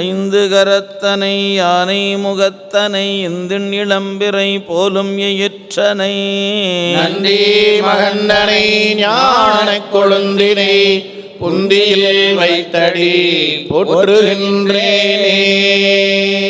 ஐந்து கரத்தனை யானை முகத்தனை இந்தின் இளம்பிறை போலும் எயிற்றனை. நந்தி மகந்தனை ஞான கொழுந்தினை புந்தியில் வைத்தடி போற்றுகின்றேனே.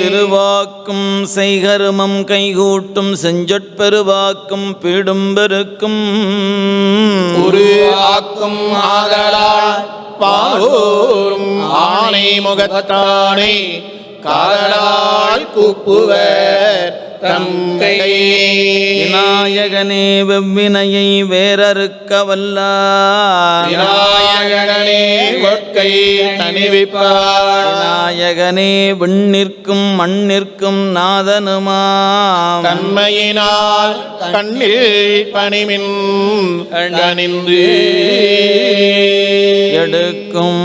திருவாக்கும் செய்கருமம் கைகூட்டும் செஞ்சொற்பெருவாக்கும் பீடும் பெருக்கும். ஒரு ஆக்கும் ஆதலால் பாலோரும் ஆணை முகத்தானை காதலால் கூப்புவர். தங்கை விநாயகனே வெவ்வினையை வேறறுக்க வல்லார் விநாயகனே ஒற்கை தணிவிப்பார். விநாயகனே விண்ணிற்கும் மண்ணிற்கும் நாதனுமாம். தன்மையினால் கண்ணில் பணிமின் கணிந்து எடுக்கும்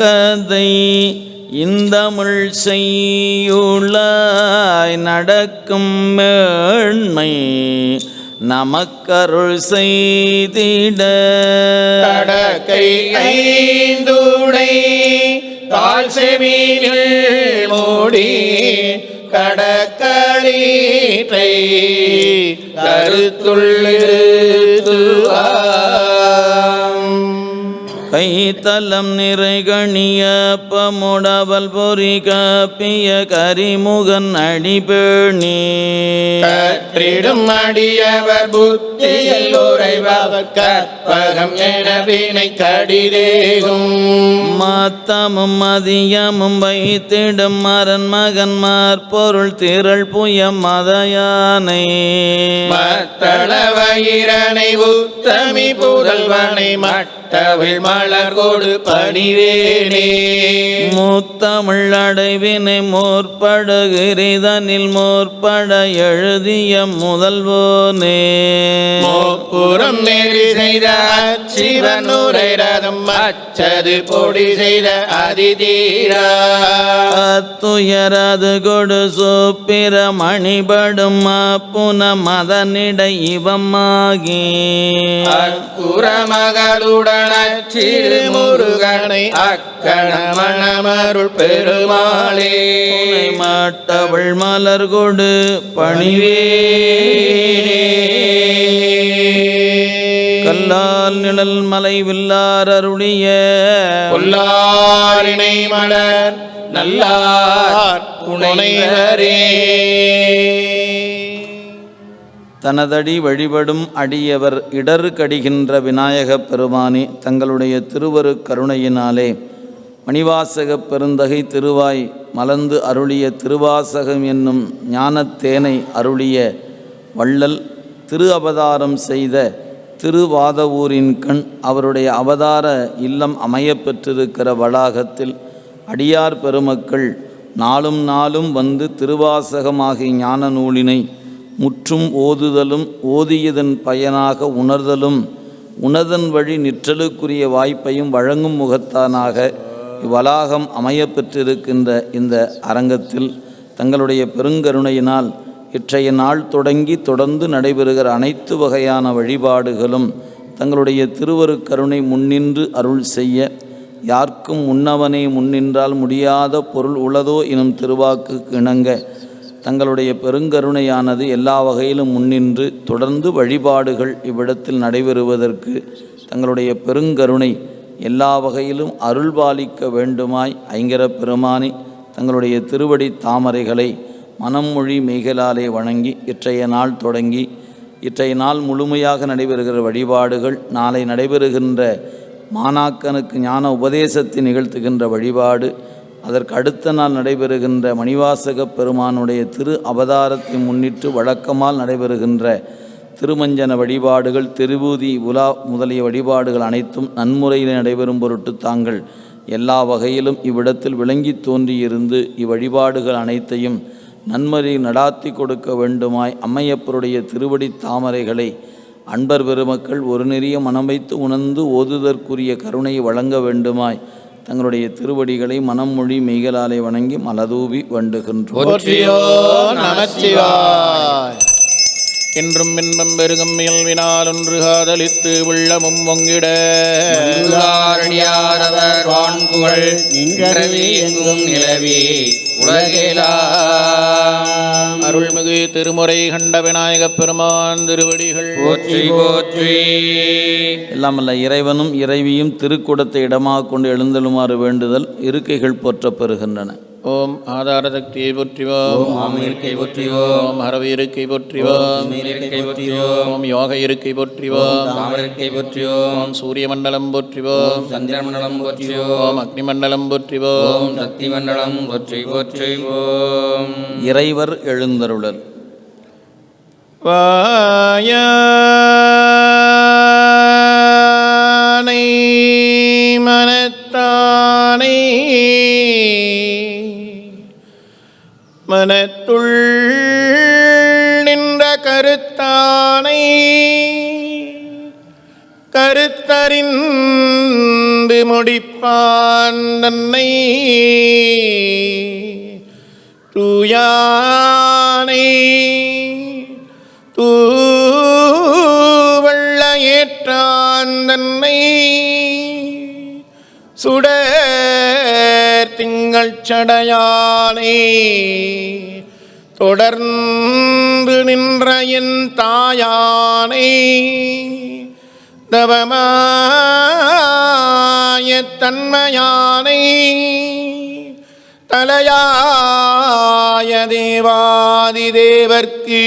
கதை இந்தமிழ் செய்யுளாய் நடக்கும் மேன்மை நமக்கருள் செய்திட. கடக்கை ஐந்துடை தாழ் செவியில் மூடி கடற்கரீற்றை கருத்துள்ளிருத்துவாம் கைத்தலம் நிறைகணிய பமுடவல் பொறி காப்பிய கரிமுகன் அடிபேணி. கற்றிடும் அடியவர் புத்தியில் உறைபவர் கற்பகம் என வினை கடிதேகும். மாத்தமும் மதியமும் வைத்திடும் மரன் மகன்மார் பொருள் திரள் புய மதயானை. மத்தள வயிரனை உத்தமி புதல்வனை மட்டவிழ் மலர் கொடு பணிவேனே. முத்தமிழ் அடைவினை மோற்படுகிரிதனில் மோற்பட எழுதிய முதல்வோனே. மோப்புறம் நெறி செய்த அச்சிவன் உரை ரதம் அச்சது பொடி செய்த அதிதீரா. அத்துயரது கொடு சூப்பிர மணிபடும் புன மதனிடை இவமாகி. மகளுடன் அச்சிறு முருகனை அக்கணமணமருள் பெருமாளே. மாட்டவள் மலர் கொடு பணிவே. கல்லால் நிழல் மலை வில்லார் அருளிய. பொல்லாரினை மலர் நல்லார் புனைவரே. தனதடி வழிபடும் அடியவர் இடறு கடிகின்ற விநாயகப் பெருமானே தங்களுடைய திருவரு கருணையினாலே. மணிவாசகப் பெருந்தகை திருவாய் மலர்ந்து அருளிய திருவாசகம் என்னும் ஞானத்தேனை அருளிய வள்ளல் திரு அவதாரம் செய்த திருவாதவூரின் கண் அவருடைய அவதார இல்லம் அமையப்பெற்றிருக்கிற வளாகத்தில் அடியார் பெருமக்கள் நாளும் நாளும் வந்து திருவாசகமாகிய ஞான நூலினை முற்றும் ஓதுதலும் ஓதியதன் பயனாக உணர்தலும் உணர்தன் வழி நிற்றலுக்குரிய வாய்ப்பையும் வழங்கும் முகத்தானாக இவ்வளாகம் அமைய பெற்றிருக்கின்ற இந்த அரங்கத்தில் தங்களுடைய பெருங்கருணையினால் இற்றைய நாள் தொடங்கி தொடர்ந்து நடைபெறுகிற அனைத்து வகையான வழிபாடுகளும் தங்களுடைய திருவருக்கருணை முன்னின்று அருள் செய்ய யார்க்கும் முன்னவனே முன்னின்றால் முடியாத பொருள் உளதோ எனும் திருவாக்கு இணங்க தங்களுடைய பெருங்கருணையானது எல்லா வகையிலும் முன்னின்று தொடர்ந்து வழிபாடுகள் இவ்விடத்தில் நடைபெறுவதற்கு தங்களுடைய பெருங்கருணை எல்லா வகையிலும் அருள்பாலிக்க வேண்டுமாய் ஐங்கர பெருமானி தங்களுடைய திருவடி தாமரைகளை மனம் மொழி மெய்களாலே வணங்கி இற்றைய நாள் தொடங்கி இற்றைய நாள் முழுமையாக நடைபெறுகிற வழிபாடுகள் நாளை நடைபெறுகின்ற மாணாக்கனுக்கு ஞான உபதேசத்தை நிகழ்த்துகின்ற வழிபாடு அதற்கு அடுத்த நாள் நடைபெறுகின்ற மணிவாசகப் பெருமானுடைய திரு அவதாரத்தை முன்னிட்டு வழக்கமால் நடைபெறுகின்ற திருமஞ்சன வழிபாடுகள் திருபூதி உலா முதலிய வழிபாடுகள் அனைத்தும் நன்முறையில் நடைபெறும் பொருட்டு தாங்கள் எல்லா வகையிலும் இவ்விடத்தில் விளங்கி தோன்றியிருந்து இவ்வழிபாடுகள் அனைத்தையும் நன்மறை நடாத்தி கொடுக்க வேண்டுமாய் அம்மையப்பருடைய திருவடி தாமரைகளை அன்பர் பெருமக்கள் ஒரு நெறிய மனம் வைத்து உணர்ந்து ஓதுதற்குரிய கருணையை வழங்க வேண்டுமாய் தங்களுடைய திருவடிகளை மனம் மொழி மெய்களாலே வணங்கி மலதூவி வண்டுகின்றோம். நமச்சிவாய். என்றும் இன்பம் பெருகும் இயல்பினால் ஒன்று காதலித்து உள்ளமும் பொங்கிட உள்ளாரடியாரவர் வான்புகழ் நின்றவி எங்கும் நிலவி உலகெலாம். அருள்மிகு திருமுறை கண்ட விநாயகப் பெருமான் திருவடிகள். போற்றி போற்றி. எல்லாமல்ல இறைவனும் இறைவியும் திருக்குடத்தை இடமாக கொண்டு எழுந்தெழுமாறு வேண்டுதல் இருக்கைகள் போற்றப் பெறுகின்றன. ஓம் ஆதார சக்தியை போற்றிவோம். ஓம் இருக்கை போற்றிவோம். ஓம் ஹரவி இருக்கை போற்றிவோம் இருக்கை போற்றியோம் ஓம் யோக இருக்கை போற்றிவோம் தாமரிக்கை போற்றியோம் ஓம் சூரிய மண்டலம் போற்றிவோம் சந்திரமண்டலம் போற்றியோம் ஓம் அக்னி மண்டலம் போற்றிவோம். ஓம் சக்தி மண்டலம் போற்றி போற்றி ஓம் இறைவர் எழுந்தருளல். வாயானை மனத்துள் நின்ற கருத்தானை கருத்தறிந்து முடிப்பான் தன்னை. தூயானை தூவள்ள ஏற்றான் தன்னை. சுட சடையானை தொடர்ந்து நின்ற என் தாயானே. தவமாய தன்மையானை. தலையாய தேவாதி தேவர்க்கு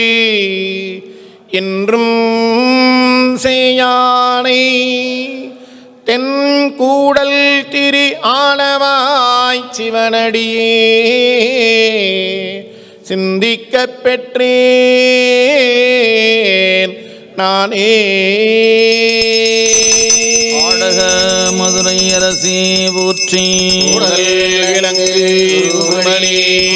என்றும் செய்யானை தென் கூடல் திரு ஆளவாய் சிவனடியே சிந்திக்கப் பெற்றேன் நானே. ஆடக மதுரை அரசே போற்றி.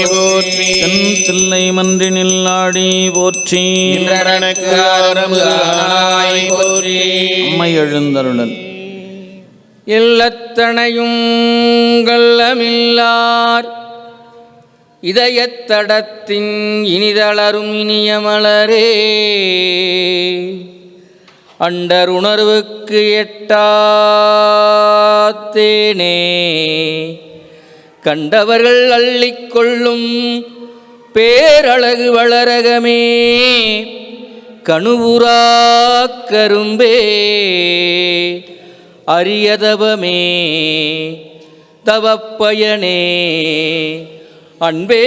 போற்றி. தில்லை மன்றினில் ஆடி போற்றி. போற்றி. அம்மை எழுந்தருளல் இல்லத்தனையும் கள்ளமில்லார். இதயத்தடத்தின் இனிதளரும் இனிய மலரே. அண்டருணர்வுக்கு எட்டாத்தேனே. கண்டவர்கள் அள்ளிக்கொள்ளும் பேரழகு வளரகமே. கணுவுரா கரும்பே. அரியதவமே தவப்பயனே. அன்பே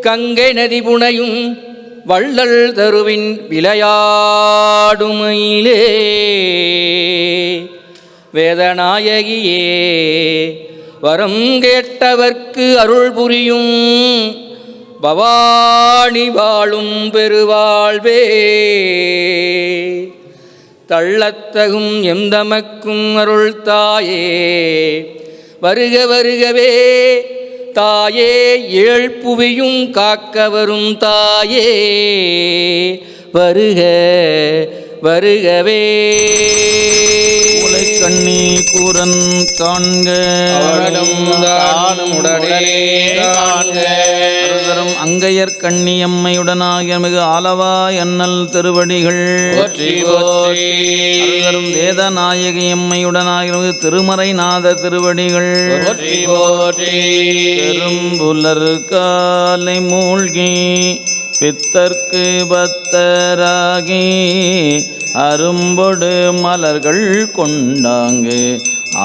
கங்கை நதி புனையும் வள்ளல் தருவின் விளையாடுமையிலே. வேதநாயகியே வரம் கேட்டவர்க்கு அருள் புரியும் பவானி வாழும் பெருவாழ்வே. தள்ளத்தகும் எந்தமக்கும் அருள் தாயே வருக வருகவே தாயே ஏழ்புவியும் காக்க வரும் தாயே. வருக வருகவே. கண்ணி கூரன் காண்க. அவளும் தானும் உடனே காண்க. அருதரும் அங்கையர் கண்ணியம்மையுடனாகிய மிகு ஆலவா எண்ணல் திருவடிகள். அருதரும் வேதநாயகி எம்மையுடனாகிய மிகு திருமறைநாத திருவடிகள். பெரும்புலர் காலை மூழ்கி. பித்தர்க்கு பத்தராகி அரும்பொடு மலர்கள் கொண்டாங்கு.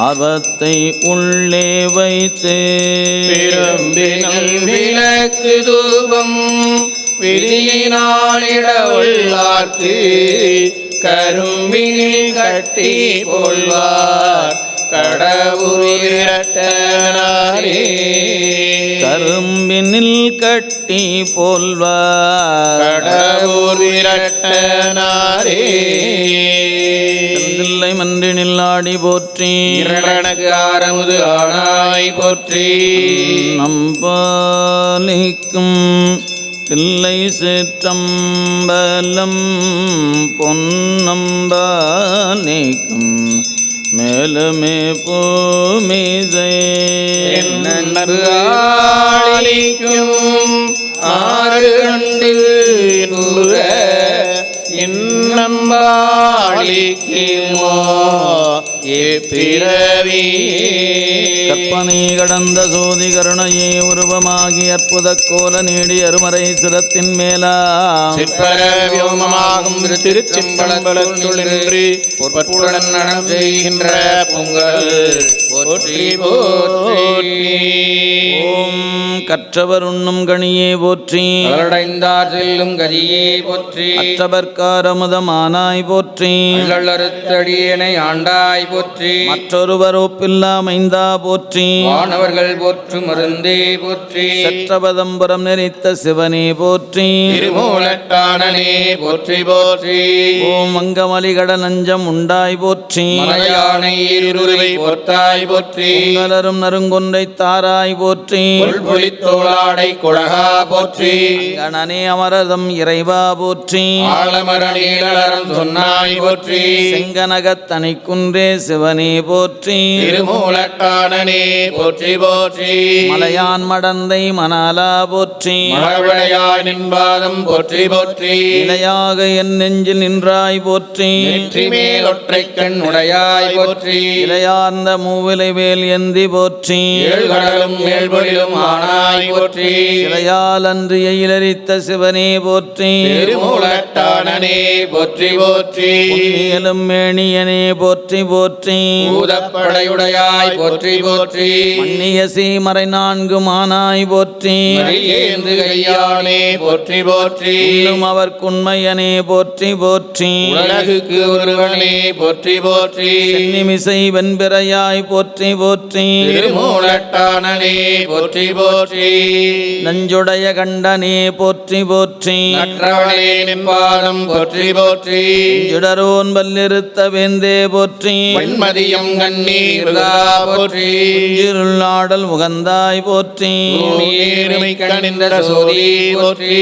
ஆர்வத்தை உள்ளே வைத்து விளக்கு தூபம் விதியினாலிட உள்ளார்க்கு கரும்பினில் கட்டி கொள்வார். கடவுரிரட்டனாரே கரும்பினில் கட்டி போல்வார். கடவுர் விரட்டனாரே தில்லை மன்றினில் ஆடி போற்றி. இரண்டனக்கு ஆரமுது ஆனாய் போற்றி. நம்பாலிக்கும் தில்லை சிற்றம்பலம் பொன்னம்பாலிக்கும் மேலமே பூமிசை அளிக்கும் ஆறு கண்டு நூற இன்னம்பா அம்பாளிக்குமோ எப்பிறவி கற்பனை கடந்த சோதி கருணையே உருவமாகி அற்புத கோல நீடி அருமறை சிரத்தின் மேலா சிற்பரவியோமமாகும் திருச்சிம்பளத்துள் நின்று பொற்புடன் நடம் செய்கின்ற பொங்கல் போற்றி போற்றி. ஓம் கற்றவர் உண்ணும் கணியே போற்றி. அருடைந்தார் செல்லும் கதியே போற்றி. அற்றவர்க்காரமுதமானாய் போற்றி. அருத்தடியனை ஆண்டாய் போற்றி. மற்றொருவர் ஒப்பில்லா மைந்தா போற்றி. வானவர்கள் போற்று மருந்தே போற்றி. சற்றபதம்பரம் நெறித்த சிவனே போற்றி. திருமூலட்டானனே போற்றி போற்றி. ஓம் அங்கமலிகட நஞ்சம் உண்டாய் போற்றி. மலையானை இருருவை போற்றாய் போற்றி. மலரும் நறுங்கொன்றை தாராய் போற்றி. புலித்தோளாடை குழகா போற்றி. கணனே அமரதம் இறைவா போற்றி. ஆலமர சொன்னாய் போற்றி செங்கனகத் தனிக்குன்றே சிவனே போற்றி. திருமூலட்டானனே போற்றி போற்றி. மலையான் மடந்தை மணாலா போற்றி. மழவிளையாய் நின்பாதம் போற்றி போற்றி. நிலையாக என் நெஞ்சில் நின்றாய் போற்றி. நெற்றி மேல் ஒற்றைக் கண் உடையாய் போற்றி. இலையார்ந்த மூவிலை வேல் எந்தி போற்றி. ஏழ்கடலும் மேல்பொழிலும் ஆனாய் போற்றி. இலையால் அன்று எயிலரித்த சிவனே போற்றி. திருமூலட்டானனே போற்றி போற்றி. மேலும் மேணியனே போற்றி போற்றி. பூதப்படையுடையாய் போற்றி போற்றி. மன்னிய சீமறை நான்கு மானாய் போற்றி. கையானே போற்றி போற்றி. இன்னும் அவர்க்குண்மையனே போற்றி போற்றி. உலகுக்கு ஒருவனே போற்றி போற்றி. நிமிசை வெண்பிறையாய் போற்றி போற்றி. திருமூலட்டானனே போற்றி போற்றி. நஞ்சுடைய கண்டனே போற்றி போற்றி. நற்றவனே நின்பாதம் போற்றி போற்றி. ஜுடரோன் வல்லிருத்த வேந்தே போற்றி. வெண்மதியம் கண்ணீர்தா போற்றி. இருளாடல் முகந்தாய் போற்றி. கணிந்த சோதி போற்றி.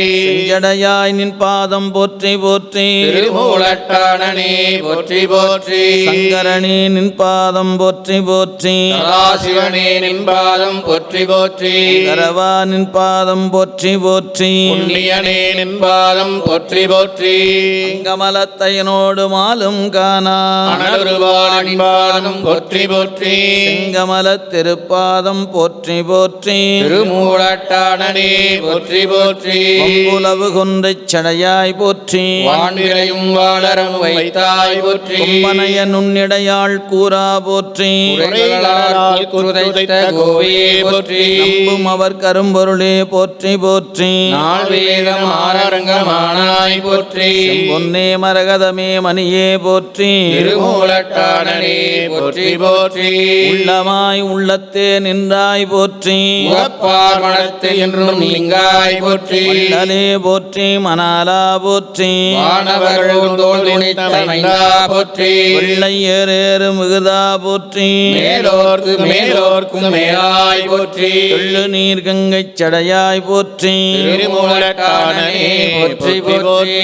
ஜடையாய் நின் பாதம் போற்றி போற்றி. திருமூலட்டானனே போற்றி போற்றி. சங்கரணி நின் பாதம் போற்றி போற்றி. சதாசிவனே நின்பாதம் போற்றி போற்றி. கரவா நின் பாதம் போற்றி போற்றி. புண்ணியனே நின்பாதம் போற்றி போற்றி. கமலத்தையனோடு மாலும் காணா. அனருவாடின்பாதம் போற்றி போற்றி. செங்கமல திருப்பாதம் போற்றி போற்றி. திருமூலட்டானனே போற்றி போற்றி. உலவு கொன்றைச் சடையாய் போற்றி. வான்விரையும் வாழரம் வைத்தாய் போற்றி. கும்பனைய நுண்ணிடையாள் கூறா போற்றி. கோவே போற்றி. அவர் கரும்பொருளே போற்றி போற்றி. நாள் வேதம் ஆரங்கமானாய் போற்றி. பொன்னே மரகதமே மணியே போற்றி. திருமூலட்டானனே போற்றி போற்றி. உள்ளமாய் உள்ளத்தே நின்றாய் போற்றி. மனத்தில் என்றும் நீங்காய் போற்றி. வள்ளலே போற்றி மணாலா போற்றி. போற்றி. வெள்ளை ஏறேறு மிகுதா போற்றி. மேலோர்க்கு மேலோர்க்கும் மேலாய் போற்றி. எள்ளு நீர் கங்கைச் சடையாய் போற்றி. திருமூலட்டானனே போற்றி போற்றி.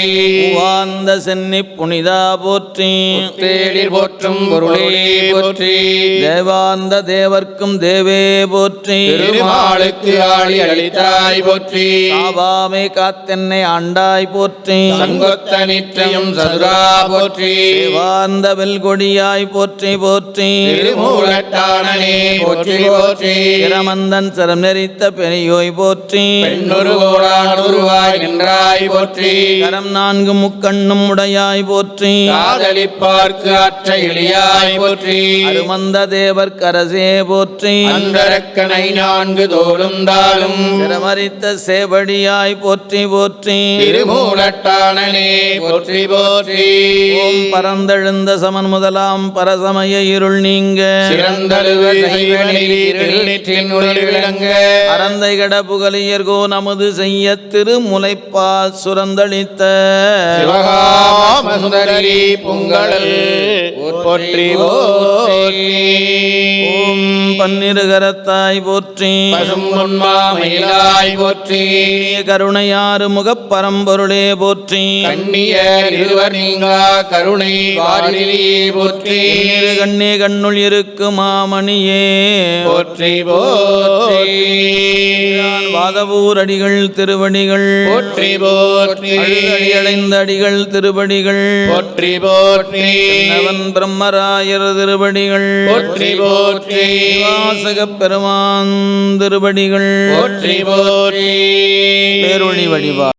வாந்த சென்னி புனிதா போற்றி. தேடில் போற்றும் பொருளே போற்றி. தேவாந்த தேவர்க்கும் தேவே போற்றி. திருமாலுக்கு ஆளி அளித்தாய் போற்றி. சாவாமே காத்தென்னை ஆண்டாய் போற்றி. சங்கொத்த நிற்றையும் சதுரா போற்றி. தேவாந்த வெல்கொடியாய் போற்றி போற்றி. திருமூலட்டானனே போற்றி போற்றி. பிரமந்தன் சிரம் நெறித்த பெரியோய் போற்றி. நின்றாய் போற்றி. கரம் நான்கு முக்கண்ணும் உடையாய் போற்றி. காதலிப்பார்க்கு அற்ற எளியாய் போற்றி. அருமந்த தேவர் கரசே போற்றி. அந்தரக்கனை நான்கு தோளும் தாளும். சிரமரித்த சேவடியாய் போற்றி போற்றி. திருமூலட்டானனே போற்றி போற்றி. ஓம் பரந்தெழுந்த சமன் முதலாம் பரசமய இருள் நீங்க. அறந்தை கட புகழியர்கோ நமது செய்ய திருமுலைப்பால் சுரந்தளித்த. சிவகாம சுந்தரி. பொங்கல். போற்றி போற்றி. ஓம் பன்னிருகரத்தாய் போற்றி. பசும் பொன்மாமயிலாய் போற்றி கருணையாறு முகப் பரம்பொருளே போற்றி இருவர் நீங்கா கருணை வாரிலியே போற்றி. கண்ணே கண்ணுள் இருக்கு மாமணியே. போற்றி போற்றி. பாதவூர் அடிகள் திருவடிகள். போற்றி போற்றி. அடியடைந்த அடிகள் திருவடிகள். போற்றி போற்றி நவன் பிரம்மராயர் திருவடிகள்? போற்றி போற்றி. வாசகப் பெருமான் திருவடிகள்? போற்றி போற்றி. பேரொழி வடிவா